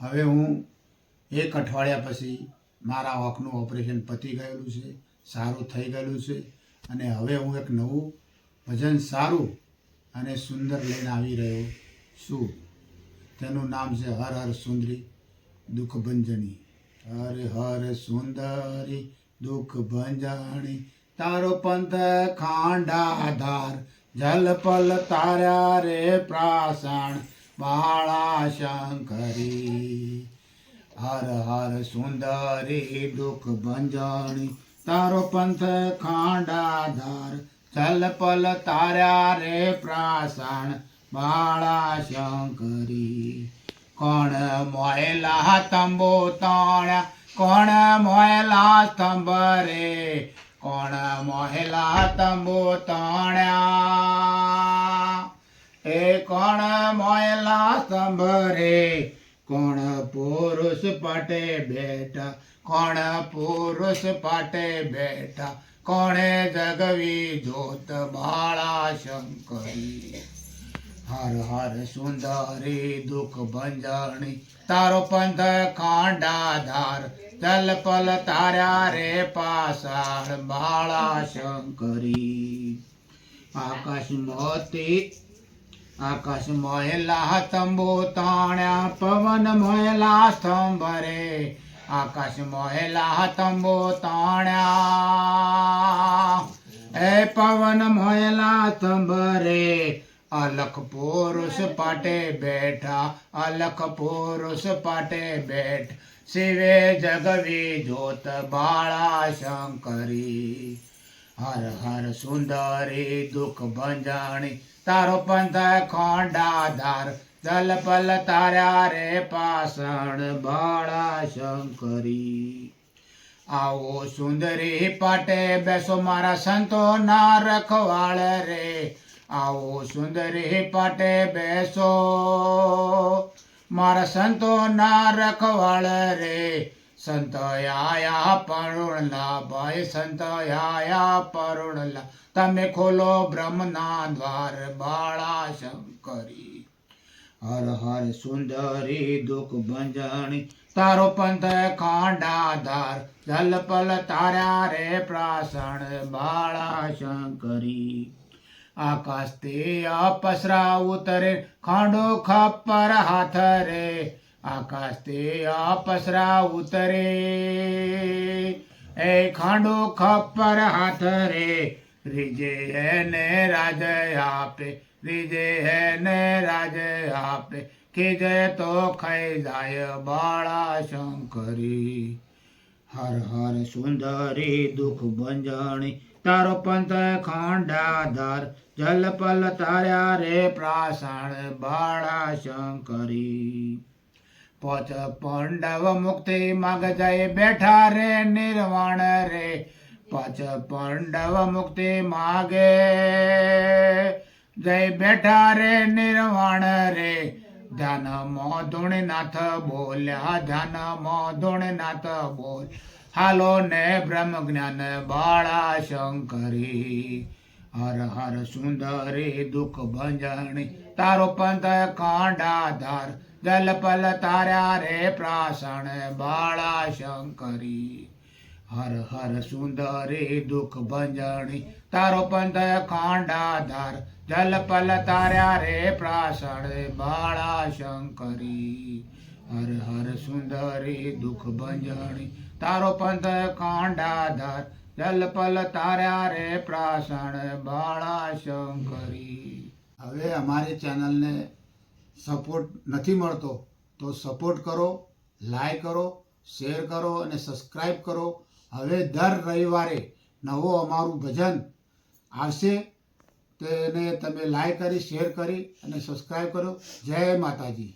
હવે હું એક અઠવાડિયા પછી મારા આંખનું ઓપરેશન પતી ગયેલું છે, સારું થઈ ગયેલું છે અને હવે હું એક નવું ભજન સારું અને સુંદર લઈને આવી રહ્યો છું. તેનું નામ છે હર હર સુંદરી દુઃખ ભંજની હર હર સુંદરી દુઃખ ભંજણી તારો પંથ ખાંડાધાર જલપલ તાર્યા રે પ્રાસણ બાળા શંકરી હર હર સુંદરી દુઃખ ભંજણી. તારો પંથ ખાંડાધાર. જલપલ તાર્યા રે પ્રાસણ. બાળા શંકરી કોણ મોયલા તંબો તાણ્યા કોણ મોયલા સ્તંભ રે? કોણ મોહેલા તંબો તાણ્યા એ કોણ મોયલા સ્તંભ રે કોણ પુરુષ પાટે બેઠા? કોણ પુરુષ પાટે બેઠા? કોણે જગવી જોત બાળા શંકરી હર હર સુંદરી દુઃખ ભંજણી, તારો પંથ ખાંડાધાર પલ તાર્યા રે પાસાળ બાળા શંકરી આકાશ મોતી આકાશ મોયલા તંબુ તાણ્યા, પવન મોયલા સ્તંભ રે. આકાશ મોયલા તંબુ તાણ્યા, એ પવન મોયલા સ્તંભ રે. અલખ પુરુષ પાટે બેઠા, અલખ પુરુષ પાટે બેઠ. શિવે જગવી જોત બાળા શંકરી. હર હર સુંદરી દુઃખ ભંજાણી, તારો પંથ ખોંડાધાર જલપલ તાર્યા રે પાષણ, બાળા શંકરી. આવો સુંદરી પાટે બેસો મારા સંતો ના રખવાળ રે. આવો સુંદરી પાટે બેસો મારા સંતો ના રખવાળ રે. સંત આયા પરુણલા ભાઈ સંત આયા પરુણલા તમે ખોલો બ્રહ્મના દ્વાર બાળા શંકરી હર હર સુંદરી દુઃખ ભંજણી તારો પંથ ખાંડાધાર જલપલ તાર્યા રે પ્રાસણ બાળા શંકરી આકાશ તે અપસરા ઉતરે, ખાંડો ખપ્પર હાથ રે આકાશ આપસરા ઉતરે. એ ખાંડો ખપ્પર હાથ રે રીજે એને રાજ આપે, રીજે એને રાજ આપે. ખીજે તો ખાઈ જાય બાળા શંકરી. હર હર સુંદરી દુઃખ ભંજણી, તારો પંથ ખાંડાધાર. જલપલ તાર્યા રે પ્રાસણ બાળા શંકરી. પોચ પાંડવ મુક્તિ માગ જઈ બેઠા રે નિર્વાણ રે. પોચ પાંડવ મુક્તિ માગે જય બેઠા રે નિર્વાણ રે. ધ્યાન મોધુણ નાથ બોલ્યા ધ્યાન મોધુણ નાથ બોલ. હાલો ને બ્રહ્મ જ્ઞાન બાળા શંકરી હર હર સુંદરી દુઃખ ભંજણી તારો પંથ કાંડાધાર જલપલ તાર્યા રે પ્રાસણ બાળા શંકરી. હર હર સુંદરી દુઃખ ભંજણી તારો પંથ ખાંડાધાર. જલપલ તાર્યા રે પ્રાસણ બાળા શંકરી. હર હર સુંદરી દુઃખ ભંજણી તારો પંથ ખાંડાધાર. જલપલ તાર્યા રે પ્રાસણ બાળા શંકરી. હવે અમારી ચેનલને સપોર્ટ નથી મળતો, તો સપોર્ટ કરો લાઈક કરો શેર કરો અને સબસ્ક્રાઈબ કરો. હવે દર રવિવારે નવો અમારું ભજન આવશે. તેને તમે લાઈક કરી શેર કરી અને સબસ્ક્રાઈબ કરો. જય માતાજી.